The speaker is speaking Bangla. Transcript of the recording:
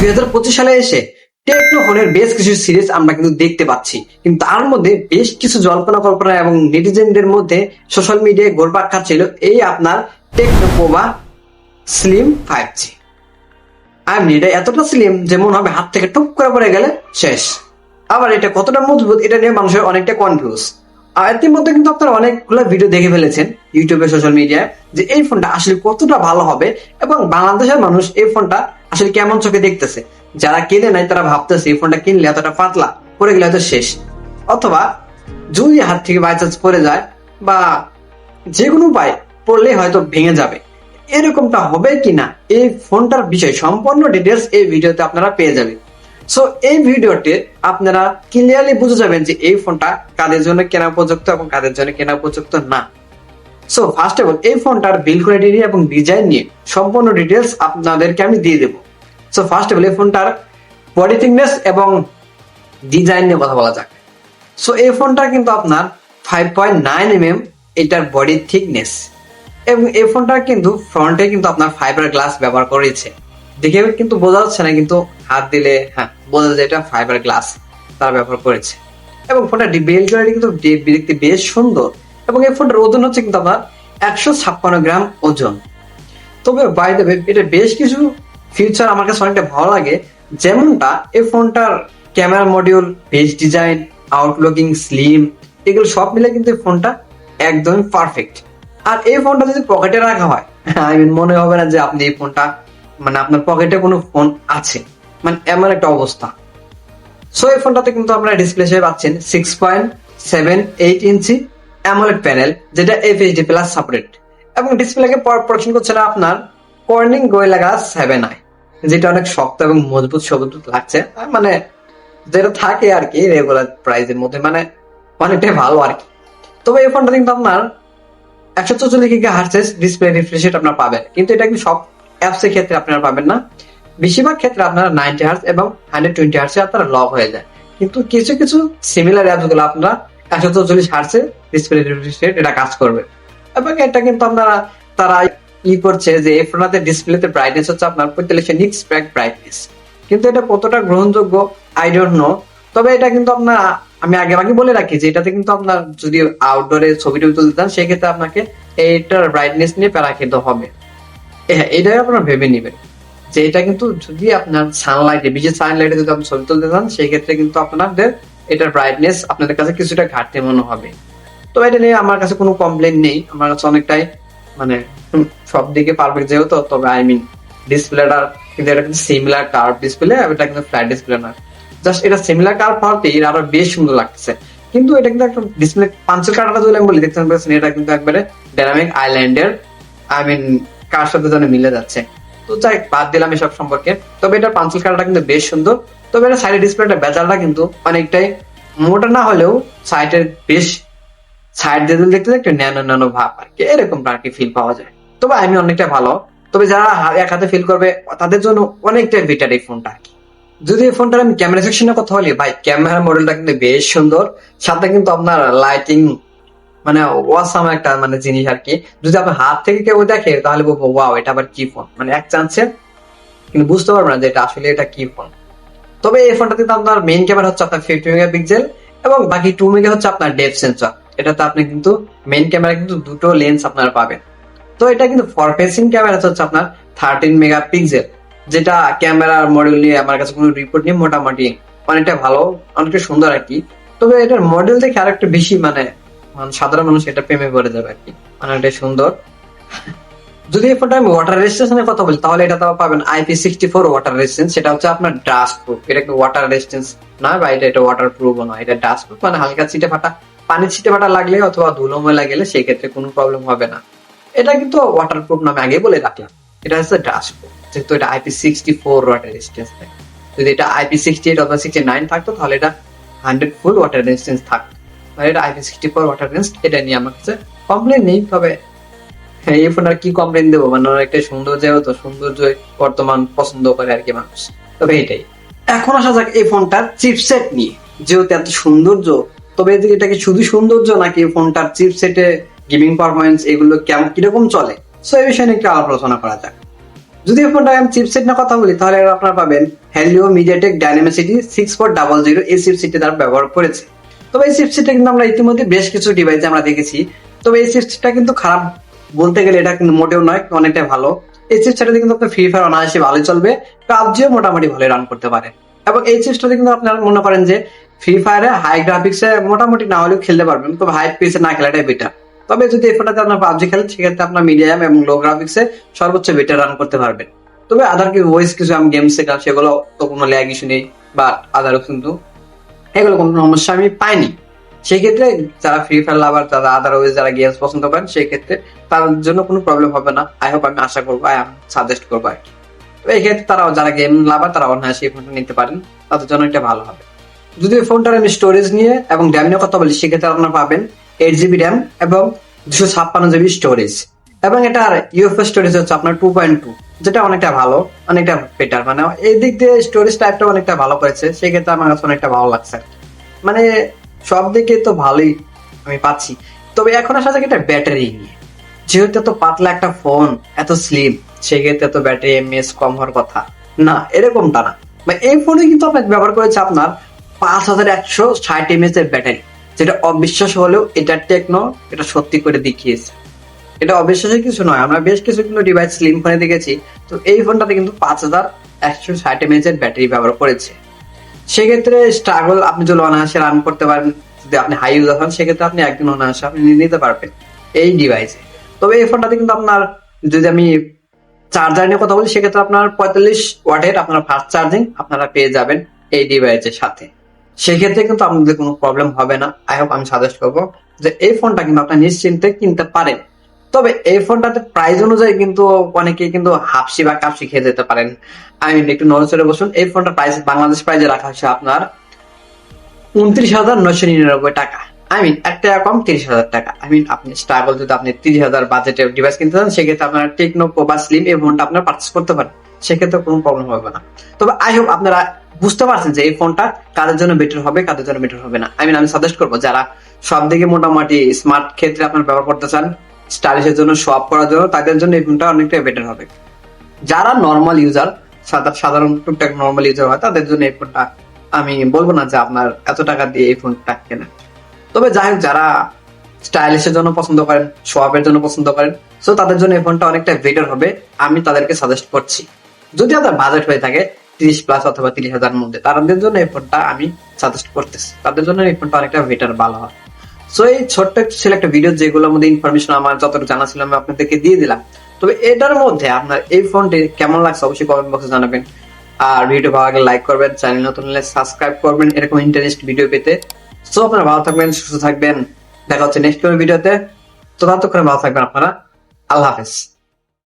দুই হাজার পঁচিশ সালে এসে টেকনো ফোনের বেশ কিছু সিরিজ আমরা কিন্তু দেখতে পাচ্ছি। কিন্তু তার মধ্যে বেশ কিছু জল্পনা কল্পনা এবং নেটিজেনদের মধ্যে সোশ্যাল মিডিয়ায় গোলপাক খাচ্ছিল এই আপনার Tecno Pova slim five G. আর এটা এতটা স্লিম যে মনে হবে হাত থেকে টুক করে পড়ে গেলে শেষ। আবার এটা কতটা মজবুত, এটা নিয়ে মানুষের অনেকটা কনফিউজ আর ইতিমধ্যে কিন্তু আপনারা অনেকগুলো ভিডিও দেখে ফেলেছেন ইউটিউবে সোশ্যাল মিডিয়ায়, যে এই ফোনটা আসলে কতটা ভালো হবে এবং বাংলাদেশের মানুষ এই ফোনটা আসলে কেমন চোখে দেখতেছে? যারা কিনে নাই, তারা ভাবতেছে, এই ফোনটা কিনলে এতটা পাতলা, পড়ে গেলে হয়তো শেষ। অথবা, যদি হাত থেকে বাই চান্স পড়ে যায়, বা যে কোনো উপায় পড়লে হয়তো ভেঙে যাবে। এরকমটা হবে কিনা এই ফোনটার বিষয়, সম্পূর্ণ ডিটেলস এই ভিডিওতে আপনারা পেয়ে যাবেন। সো এই ভিডিওতে আপনারা ক্লিয়ারলি বুঝে যাবেন যে এই ফোনটা কাদের জন্য কেনা উপযুক্ত এবং কাদের জন্য কেনা উপযুক্ত না। সো ফার্স্ট অফ অল এই ফোনটার বিল কোয়ালিটি এবং ডিজাইন নিয়ে সম্পূর্ণ ডিটেলস আপনাদেরকে আমি দিয়ে দেবো। সো ফার্স্ট অফ অল এই ফোনটার বডি থিকনেস এবং ডিজাইন নিয়ে কথা বলা যাক। সো এই ফোনটা কিন্তু আপনার five point nine M M এটার বডি থিকনেস এবং এই ফোনটা কিন্তু ফ্রন্টে কিন্তু আপনার ফাইবার গ্লাস ব্যবহার করেছে। দেখে কিন্তু বোঝা যাচ্ছে না, কিন্তু হাত দিলে হ্যাঁ বোঝা যায় এটা ফাইবার গ্লাস তারা ব্যবহার করেছে। এবং ফোনটা বিল কোয়ালিটি কিন্তু দেখতে বেশ সুন্দর। এবং এই ফোনটার ওজন হচ্ছে কিন্তু আপনার একশো ছাপ্পান্ন গ্রাম ওজন। তবে বাই দেবে এটা বেশ কিছু ফিউচার আমার কাছে অনেকটা ভালো লাগে। যেমনটা এই ফোনটার camera module page design outlooking slim এগুলো সব মিলে কিন্তু ফোনটা একদমই পারফেক্ট আর এই ফোনটা যদি পকেটে রাখা হয় আই মিন মনে হবে না যে আপনি এই ফোনটা মানে আপনার পকেটে কোনো ফোন আছে। মানে এমন একটা অবস্থা। সো এই ফোনটাতে কিন্তু আপনারা ডিসপ্লে হিসেবে পাচ্ছেন six point seven eight inch AMOLED panel যেটা এফএইচডি প্লাস সাপোর্টেড এবং ডিসপ্লেকে প্রোডাকশন করছে না আপনার কর্নিং গোয়েলা গাছ সেভেন আই যেটা অনেক শক্ত এবং মজবুত সবুজ লাগছে। মানে যেটা থাকে আর কি রেগুলার প্রাইসের মধ্যে মানে অনেকটাই ভালো আর কি। তবে এই ফোনটা কিন্তু আপনার একশো চৌচল্লিশ giga Hershey's display refresh rate আপনারা পাবেন। কিন্তু এটা কিন্তু সব অ্যাপস এর ক্ষেত্রে আপনারা পাবেন না? বেশিরভাগ ক্ষেত্রে আপনারা নাইনটি হার্স এবং হান্ড্রেড টোয়েন্টি হার্সে আপনারা লক হয়ে যায়। কিন্তু কিছু কিছু সিমিলার অ্যাপসগুলো আপনারা একশো চৌচল্লিশ হার্সে ডিসপ্লে রিফ্রেশ এটা কাজ করবে। এবং এটা কিন্তু আপনারা, তারা ই করছে যে এই ফোনাতে ডিসপ্লেতে ব্রাইটনেস হচ্ছে আপনার নিক্স ব্রাইটনেস কিন্তু এটা কতটা গ্রহণযোগ্য? আই ডোন্ট নো তবে এটা কিন্তু আপনার, আমি আগে আগে বলে রাখি যে এটাতে কিন্তু আপনার যদি আউটডোরে ছবি টবি তুলতে চান, সেক্ষেত্রে আপনাকে এইটার ব্রাইটনেস নিয়ে প্যারা খেতে হবে। হ্যাঁ এটাই আপনারা ভেবে নেবেন। যে এটা কিন্তু যদি আপনার সানলাইটে বিশেষ সানলাইটে যদি আপনি ছবি তুলতে চান সেই ক্ষেত্রে কিন্তু আপনাদের এটার ব্রাইটনেস আপনাদের কাছে কিছুটা ঘাটতি মনে হবে। তো এটা নিয়ে আমার কাছে কোনো কমপ্লেন নেই। আমার কাছে অনেকটাই মানে সব দিকে পারফেক্ট যেহেতু, তবে আই মিন ডিসপ্লেটার কিন্তু এটা কিন্তু সিমিলার কার্ভ ডিসপ্লে এটা কিন্তু ফ্ল্যাট ডিসপ্লে না। জাস্ট এটা সিমিলার কার্ভ হওয়াতে এর আরও বেশ সুন্দর লাগছে কিন্তু এটা কিন্তু একটা ডিসপ্লে পাঞ্চের কাটাটা যদি আমি বলি, দেখতে পাচ্ছেন, এটা কিন্তু একবারে ডাইনামিক আইল্যান্ডের আই মিন কার সাথে যেন মিলে যাচ্ছে। তো যাই বাদ দিলাম এসব সম্পর্কে। তবে এটা পাঞ্চেল কাটাটা কিন্তু বেশ সুন্দর। তবে এটা সাইডের ডিসপ্লেটা বেজালটা কিন্তু অনেকটাই। মোটা না হলেও সাইডের বেশ সাইড দিয়ে দেখতে একটু ন্যানো ন্যানো ভাব আর কি। এরকম আর কি ফিল পাওয়া যায়। তবে আমি অনেকটা ভালো। তবে যারা এক হাতে ফিল করবে, তাদের জন্য অনেকটাই বেটার এই ফোনটা আর কি। যদি এই ফোনটার আমি ক্যামেরা সেকশনের কথা বলি, ভাই ক্যামেরা মডেলটা কিন্তু বেশ সুন্দর। সাথে কিন্তু আপনার লাইটিং মানে ওয়াসাম একটা মানে জিনিস আর কি। যদি আপনার হাত থেকে কেউ দেখে, তাহলে বলব ওয়াও এটা আবার কি ফোন মানে এক চান্সে কিন্তু বুঝতে পারবে না যে এটা আসলে এটা কি ফোন তবে এই ফোনটাতে তো আপনার মেইন ক্যামেরা হচ্ছে আপনার ফিফটি মেগাপিক্সেল এবং বাকি টু মেগা হচ্ছে আপনার ডেপ সেন্সর এটাতে আপনি কিন্তু মেইন ক্যামেরা কিন্তু দুটো লেন্স আপনারা পাবেন। তো এটা কিন্তু ফর ফেসিং ক্যামেরা হচ্ছে আপনার থার্টিন মেগাপিক্সেল যেটা ক্যামেরার মডেল নিয়ে আমার কাছে কোনো রিপোর্ট নেই মোটামুটি। অনেকটা ভালো, অনেকটা সুন্দর আর কি। তবে এটার মডেল দেখে আর একটু বেশি মানে মানে সাধারণ মানুষ এটা প্রেমে পড়ে যাবে আর কি। অনেকটা সুন্দর। যদি ফোনটা আমি ওয়াটার রেজিস্ট্যান্সের কথা বলি, তাহলে এটা তো পাবেন IP sixty four water resistance সেটা হচ্ছে আপনার ডাস্ট প্রুফ এটা কিন্তু ওয়াটার রেজিস্ট্যান্স না বা এটা এটা ওয়াটার প্রুফও নয়, এটা ডাস্ট প্রুফ মানে হালকা ছিটে ফাটা। পানি ছিটে ফাটা লাগলে অথবা ধুলো ময়লা গেলে সেই ক্ষেত্রে কোনো প্রবলেম হবে না। এটা কিন্তু ওয়াটার প্রুফ নামে আগে বলে রাখলাম। এটা হচ্ছে ডাস্ট প্রুফ যেহেতু এটা IP sixty four water resistance থাকে যদি এটা আইপি সিক্সটি এইট অথবা সিক্সটি নাইন থাকতো, তাহলে এটা হান্ড্রেড ফুল ওয়াটার রেজিস্ট্যান্স থাকতো। এটা IP sixty four water resist এটা নিয়ে আমার কাছে কমপ্লেন নেই, তবে হ্যাঁ এই ফোন আর কি দেবো? মানে যেহেতু সৌন্দর্য বর্তমান পছন্দ করে আর কি মানুষ। তবে এটাই। এখন আসা যাক এই ফোনটার চিপসেট নিয়ে। যেহেতু এত সৌন্দর্য, তবে এটা কি শুধু সৌন্দর্য নাকি ফোনটার চিপসেটে গেমিং পারফরমেন্স এগুলো কেমন, কীরকম চলে? সো এই বিষয়ে একটু আলোচনা করা যাক। যদি ফোনটা আমি চিপসেট নিয়ে কথা বলি, তাহলে আপনারা পাবেন Helio MediaTek Dimensity six four double zero এই চিপসেটটি তারা ব্যবহার করেছে। তবে এই চিপসেটটা কিন্তু আমরা ইতিমধ্যে বেশ কিছু ডিভাইসে আমরা দেখেছি। তবে এই চিপসেটটা কিন্তু খারাপ বলতে গেলে এটা কিন্তু মোটেও নয় অনেকটা ভালো। এই চিপসেটটাতে কিন্তু আপনার ফ্রি ফায়ার অনায়াসে ভালোই চলবে। পাবজিও মোটামুটি ভালো রান করতে পারে। এবং এই চিপসটাতে কিন্তু আপনারা মনে করেন যে ফ্রি ফায়ারে হাই গ্রাফিক্সে মোটামুটি না হলেও খেলতে পারবেন, তবে হাই পিসে না খেলাটাই বেটার তবে যদি এই ফোনটাতে আপনার পাবজি খেলেন, সেক্ষেত্রে আপনার মিডিয়াম এবং লো গ্রাফিক্সে সর্বোচ্চ বেটার রান করতে পারবেন। তবে আদার কি ভয়েস কিছু আমি গেমস শেখাম সেগুলো তো কোনো ল্যাগ ইস্যু নেই, বা আদারও কিন্তু এগুলো কোনো সমস্যা আমি পাইনি। সেই ক্ষেত্রে যারা ফ্রি ফায়ার লাভার যারা আদারওয়াইজ যারা গেমস পছন্দ করেন সেই ক্ষেত্রে তাদের জন্য কোনো প্রবলেম হবে না। আই হোপ আমি আশা করব আই সাজেস্ট করব আর কি। এই ক্ষেত্রে তারাও যারা গেম লাভার তারা অনায়াসে এই ফোনটা নিতে পারেন। তাদের জন্য এটা ভালো হবে। যদি এই ফোনটার আমি স্টোরেজ নিয়ে এবং র্যাম নিয়ে কথা বলি, সেক্ষেত্রে আপনারা পাবেন এইট জিবি র্যাম এবং দুশো ছাপ্পান্ন জিবি স্টোরেজ এবং এটার ইউএফএস স্টোরেজ হচ্ছে আপনার টু পয়েন্ট টু যেটা অনেকটা ভালো, অনেকটা বেটার মানে এই দিক দিয়ে স্টোরেজ টাইপটা অনেকটা ভালো করেছে, সেক্ষেত্রে আমার কাছে অনেকটা ভালো লাগছে মানে সব দিকে তো ভালোই আমি পাচ্ছি। তবে এখন আসা যাক এটা ব্যাটারি নিয়ে। যেহেতু এত পাতলা একটা ফোন এত স্লিম সেক্ষেত্রে তো ব্যাটারি এমএস কম হওয়ার কথা। না, এরকমটা না। এই ফোনে কিন্তু আপনার ব্যবহার করেছে আপনার পাঁচ হাজার একশো ষাট এমএস এর ব্যাটারি। যেটা অবিশ্বাস হলেও এটা টেকনো এটা সত্যি করে দেখিয়েছে। এটা অবিশ্বাসের কিছু নয়, আমরা বেশ কিছু কিন্তু ডিভাইস স্লিম ফোনে দেখেছি। তো এই ফোনটাতে কিন্তু পাঁচ হাজার একশো ষাট এমএস এর ব্যাটারি ব্যবহার করেছে। সেক্ষেত্রে স্ট্রাগল আপনি যদি অনায়াসে রান করতে পারেন, যদি আপনি হাই ইউজার হন, সেক্ষেত্রে আপনি একদিন অনায়াসে আপনি নিতে পারবেন এই ডিভাইসে তবে এই ফোনটাতে কিন্তু আপনার, যদি আমি চার্জার নিয়ে কথা বলি, সেক্ষেত্রে আপনার পঁয়তাল্লিশ ওয়াটের আপনার ফাস্ট চার্জিং আপনারা পেয়ে যাবেন এই ডিভাইসের সাথে। সেক্ষেত্রে কিন্তু আপনাদের কোনো প্রবলেম হবে না। আই হোপ আমি সাজেস্ট করব যে এই ফোনটা কিন্তু আপনার নিশ্চিন্তে কিনতে পারেন। তবে এই ফোনটাতে প্রাইস অনুযায়ী কিন্তু অনেকে কিন্তু হাফসি বা কাপসি খেয়ে যেতে পারেন। আমি একটু নজরে বসুন, এই ফোনটা প্রাইস বাংলাদেশ প্রাইজে রাখা হয়েছে আপনার উনত্রিশ হাজার নয়শো নিরানব্বই টাকা। আই মিন এক টাকা কম, তিরিশ হাজার টাকা। আই মিন আপনি স্ট্রাগল যদি আপনি তিরিশ হাজার বাজেটের ডিভাইস কিনতে চান, সেক্ষেত্রে আপনার টেকনো প্রোবা স্লিম এই ফোনটা আপনার পার্চেস করতে পারেন। সেক্ষেত্রে কোনো প্রবলেম হবে না। তবে আই হোপ আপনারা বুঝতে পারছেন যে এই ফোনটা কাদের জন্য বেটার হবে, কাদের জন্য বেটার হবে না। আই মিন আমি সাজেস্ট করব, যারা সব দিকে মোটামুটি স্মার্ট ক্ষেত্রে আপনার ব্যবহার করতে চান স্টাইলিশের জন্য শপ করার জন্য তাদের জন্য এই ফোনটা অনেকটা বেটার হবে। যারা নর্মাল ইউজার সাধারণ টুকটাক নর্মাল ইউজার হয়, তাদের জন্য এই ফোনটা আমি বলব না যে আপনার এত টাকা দিয়ে এই ফোনটা কেনা তবে যাই হোক, যারা স্টাইলিশের জন্য পছন্দ করেন শোয়াপের জন্য পছন্দ করেন সো তাদের জন্য এই ফোনটা অনেকটা বেটার হবে, আমি তাদেরকে সাজেস্ট করছি। যদি আপনার বাজেট হয়ে থাকে তিরিশ প্লাস অথবা তিরিশ হাজার মধ্যে, তাদের জন্য এই ফোনটা আমি সাজেস্ট করতেছি। তাদের জন্য এই ফোনটা অনেকটা বেটার ভালো হয়। সো এই ছোট্ট ছিল একটা ভিডিও যেগুলোর মধ্যে ইনফরমেশন আমার যতটুকু জানা ছিল আমি আপনাদেরকে দিয়ে দিলাম। তবে এটার মধ্যে আপনার এই ফোনটি কেমন লাগছে অবশ্যই কমেন্ট বক্সে জানাবেন। আর ভিডিও ভালো লাগলে লাইক করবেন চ্যানেল নতুন হলে সাবস্ক্রাইব করবেন, এরকম ইন্টারেস্ট ভিডিও পেতে। সো আপনারা ভালো থাকবেন, সুস্থ থাকবেন। দেখা হচ্ছে নেক্সট ভিডিওতে তো ততক্ষণে ভালো থাকবেন আপনারা। আল্লাহ হাফেজ।